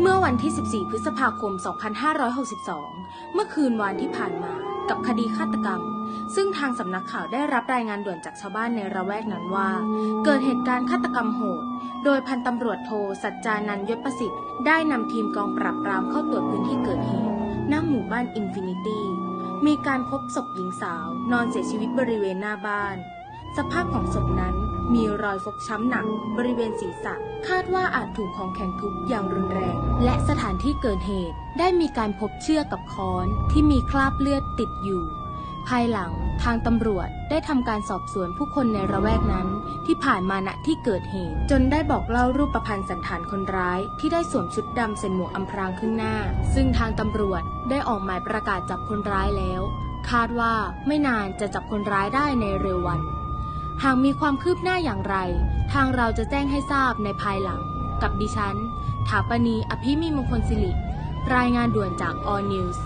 เมื่อวันที่ 14 พฤษภาคม 2562 เมื่อคืนวานที่ผ่านมา กับคดีฆาตกรรม ซึ่งทางสำนักข่าวได้รับรายงานด่วนจากชาวบ้านในระแวกนั้นว่า เกิดเหตุการณ์ฆาตกรรมโหด โดยพันตำรวจโทสัจจานันยศประสิทธิ์ ได้นำทีมกองปราบปรามเข้าตรวจพื้นที่เกิดเหตุณหมู่บ้านอินฟินิตี้ มีการพบศพหญิงสาว นอนเสียชีวิตบริเวณหน้าบ้าน สภาพของศพนั้น มีรอยฟกช้ำหนักบริเวณศีรษะ คาดว่าอาจถูกของแข็งทุบอย่างรุนแรง และสถานที่เกิดเหตุได้มีการพบเชือกกับค้อนที่มีคราบเลือดติดอยู่ ภายหลังทางตำรวจได้ทำการสอบสวนผู้คนในระแวกนั้นที่ผ่านมาณที่เกิดเหตุ จนได้บอกเล่ารูปประพันธ์สันฐานคนร้าย ที่ได้สวมชุดดำใส่หมวกอำพรางขึ้นหน้า ซึ่งทางตำรวจได้ออกหมายประกาศจับคนร้ายแล้ว คาดว่าไม่นานจะจับคนร้ายได้ในเร็ววัน หากมีความคืบหน้าอย่างไร ทางเราจะแจ้งให้ทราบในภายหลัง กับดิฉันถาปณีอภิมีมงคลสิริรายงานด่วนจาก All News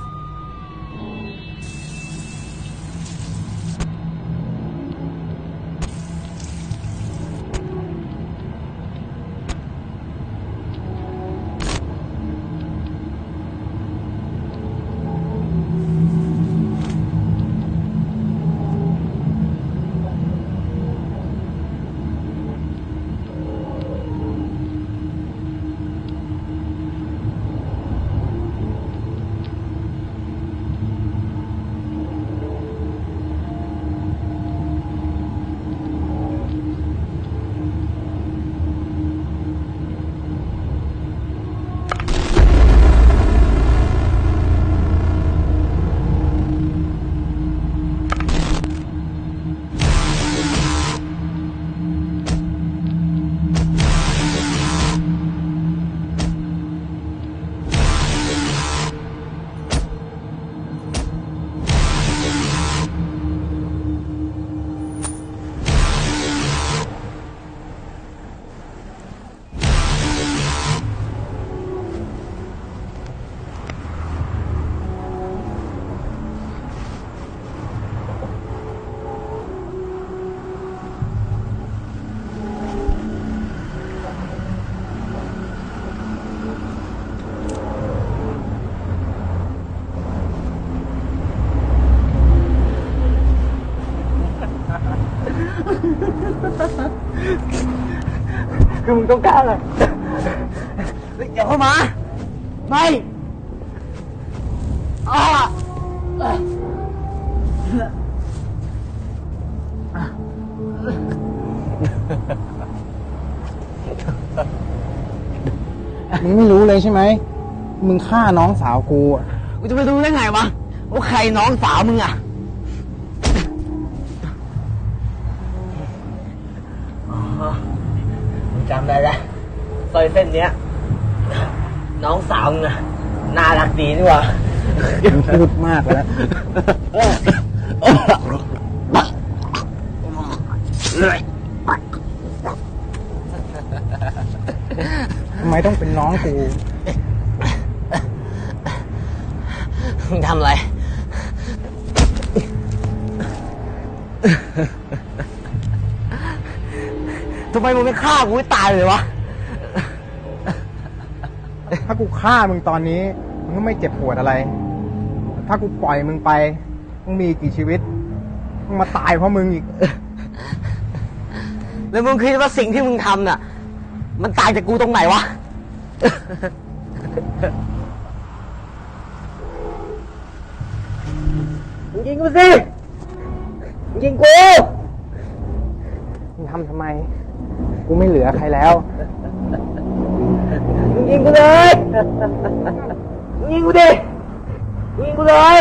คือมึงต้องการอะไรเฮ้ยอย่าเข้ามา ไม่อ่าอะมึงไม่รู้เลยใช่ไหม มึงฆ่าน้องสาวกูอะกูจะไปรู้ได้ไงวะว่าใครน้องสาวมึงอะ จำได้แล้วสร้อยเส้นเนี้ย น้องสาวมึงอะน่ารักดีนี่หว่ามึงพูดมากไปแล้วทำไมต้องเป็นน้องกูมึงทำอะไร ทำไมมึงไม่ฆ่ากูให้ตายเลยวะ ถ้ากูฆ่ามึงตอนนี้ มึงก็ไม่เจ็บปวดอะไร ถ้ากูปล่อยมึงไป มึงมีอีกกี่ชีวิต มึงมาตายเพราะมึงอีก แล้วมึงคิดว่าสิ่งที่มึงทำน่ะ มันตายจากกูตรงไหนวะ มึงยิงกูสิ มึงยิงกูมึง ทำทำไม กูไม่เหลือใครแล้ว ยิงกูเลยยิงกูดิยิงกูเลย